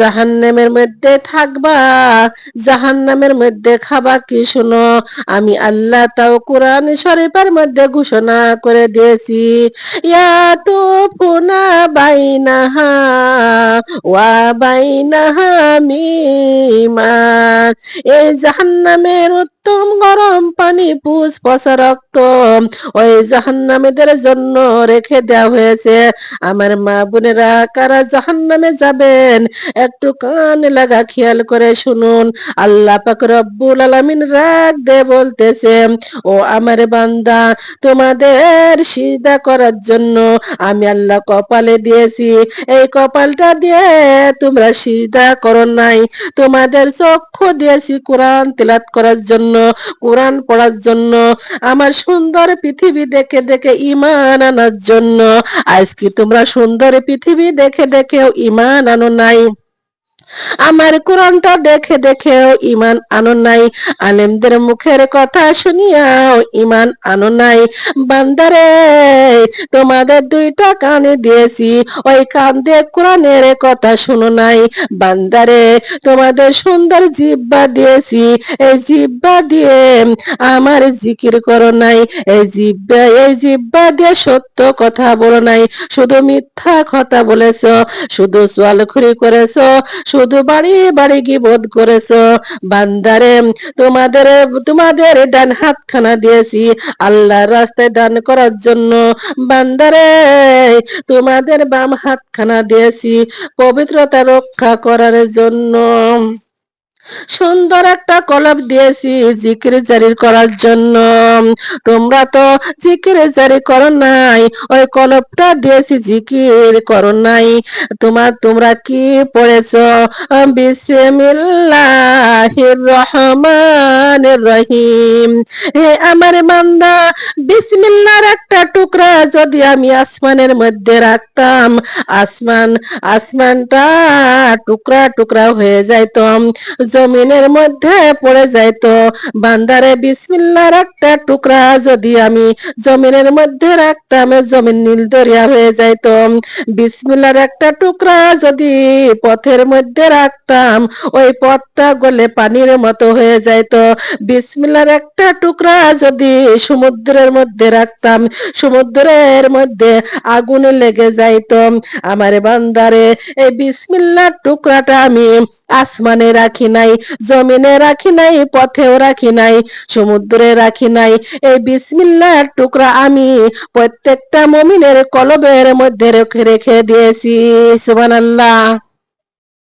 জাহান্নামের মধ্যে থাকবা, জাহান্নামের মধ্যে খাবা কি শুনো? আমি আল্লাহ তাও কোরআন শরীফের মধ্যে ঘোষণা করে দিয়েছি, ইয়া তো ফোনা বাইনাহা ওয়া বাইনাহা মিমান। এই জাহান্নামের উত্তম গরম পানি, পুষ, পচা রক্ত ওই জাহান্নামীদের জন্য রেখে দেওয়া হয়েছে। আমার মা বোনেরা কারা জাহান্নামে যাবেন? একটু কান লাগা খেয়াল করে শুনুন। আল্লাহ পাক রব্বুল আলামিন রাগ দে বলতেছে, ও আমার বান্দা, তোমাদের সিদা করার জন্য আমি আল্লাহ কপালে দিয়েছি। এই কপালটা দিয়ে তোমরা সিদা করো নাই। তোমাদের চক্ষু দিয়েছি কোরআন তেলাত করার জন্য। কোরআন পড়ার জন্য, আমার সুন্দর পৃথিবী দেখে দেখে ইমান আনার জন্য। আজকে তোমরা সুন্দর পৃথিবী দেখে দেখেও ইমান আনো নাই। আমার কোরআনটা দেখে দেখেও ইমান আনো নাই। আলেমদের মুখের কথা শুনিয়াও ইমান আনো নাই। বান্দারে, তোমাদের দুইটা কানে দিয়েছি, ওই কান দিয়ে কোরআনের কথা শুনো নাই। বান্দারে, তোমাদের সুন্দর জিব্বা দিয়েছি, এই জিব্বা দিয়ে আমার জিকির করো নাই। এই জিব্বা এই জিব্বা দিয়ে সত্য কথা বলো নাই। শুধু মিথ্যা কথা বলেছ, শুধু সোয়াল সোয়ালখুরি করেছ শুধু বাড়ি বাড়ি কি বোধ করেছ। বান্দারে, তোমাদের তোমাদের ডান হাতখানা দিয়েছি আল্লাহর রাস্তায় দান করার জন্য। বান্দারে, তোমাদের বাম হাতখানা দিয়েছি পবিত্রতা রক্ষা করার জন্য। সুন্দর একটা কলব দিয়েছি জিকির জারি করার জন্য। তোমরা তো জিকির জারি করো নাই, ওই কলবটা দিয়েছি জিকির করো নাই। তোমার, তোমরা কি পড়েছ? বিসমিল্লাহির রহমানির রহিম। হে আমার বান্দা বিসমিল্লাহর একটা টুকরা যদি আমি আসমানের মধ্যে রাখতাম, আসমান, আসমানটা টুকরা টুকরা হয়ে যাইতাম জমিনের মধ্যে পড়ে যাইতো বান্দারে বিসমিল্লার একটা টুকরা যদি আমি জমিনের মধ্যে রাখতাম জমিন নীল দরিয়া হয়ে যাইতো বিসমিল্লার একটা টুকরা যদি পথের মধ্যে রাখতাম, ওই পথটা গলে পানির মতো হয়ে যাইতো বিসমিল্লার একটা টুকরা যদি সমুদ্রের মধ্যে রাখতাম, সমুদ্রের মধ্যে আগুনে লেগে যাইতো আমার বান্দারে, এই বিসমিল্লার টুকরাটা আমি আসমানে রাখি নাই, জমিনে রাখি নাই, পথেও রাখি নাই, সমুদ্রে রাখি নাই। এই বিসমিল্লার টুকরা আমি প্রত্যেকটা মমিনের কলবের মধ্যে রেখে রেখে দিয়েছি, সুবহানাল্লাহ।